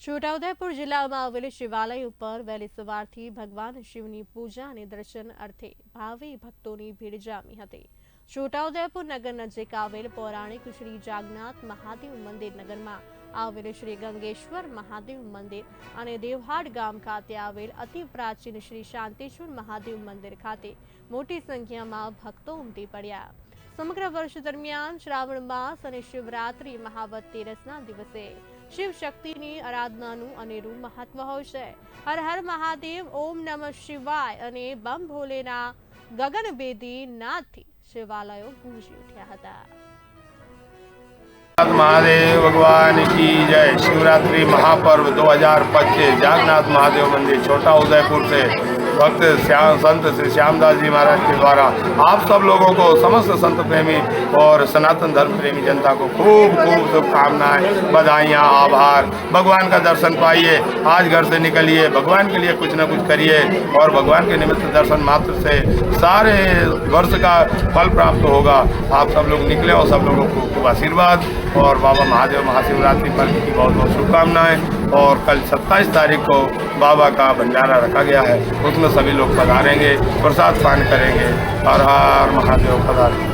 છોટાઉદેપુર જિલ્લામાં આવેલ શિવાલય ઉપર વહેલી સવારથી ભગવાન શિવની પૂજા અને દર્શન અર્થે ભાવિ ભક્તોની ભીડ જામી હતી. છોટાઉદેપુર નગર નજીક આવેલ પૌરાણિક શ્રી જાગનાથ મહાદેવ મંદિર નગરમાં આવેલ શ્રી ગંગેશ્વર મહાદેવ મંદિર અને દેવહાડ ગામ ખાતે આવેલ અતિ પ્રાચીન શ્રી શાંતેશ્વર મહાદેવ મંદિર ખાતે મોટી સંખ્યામાં ભક્તો ઉમટી પડ્યા. સમગ્ર વર્ષ દરમિયાન શ્રાવણ માસ અને શિવરાત્રી મહાવત તેરસના દિવસે શિવ શક્તિની આરાધનાનું અનેરું મહત્વ હોય છે. હર હર મહાદેવ, ઓમ નમઃ શિવાય અને બમ ભોલેના ગગનભેદી નાદથી શિવાલયો ગુંજી ઉઠ્યા હતા. મહાદેવ ભગવાન કી જય. શિવરાત્રી મહાપર્વ 2025 જાગનાથ મહાદેવ મંદિર, છોટા ઉદયપુર છે. भक्त श्याम, संत श्री श्यामदास जी महाराज के द्वारा आप सब लोगों को समस्त संत प्रेमी और सनातन धर्म प्रेमी जनता को खूब खूब शुभकामनाएँ, बधाइयाँ, आभार। भगवान का दर्शन पाइए, आज घर से निकलिए, भगवान के लिए कुछ न कुछ करिए और भगवान के निमित्त दर्शन मात्र से सारे वर्ष का फल प्राप्त होगा। आप सब लोग निकले और सब लोगों को खूब आशीर्वाद और बाबा महादेव महाशिवरात्रि पर्व की बहुत बहुत शुभकामनाएँ और कल 27 तारीख को बाबा का भंडारा रखा गया है। उसमें सभी लोग पधारेंगे प्रसाद पान करेंगे और हर महादेव पधारेंगे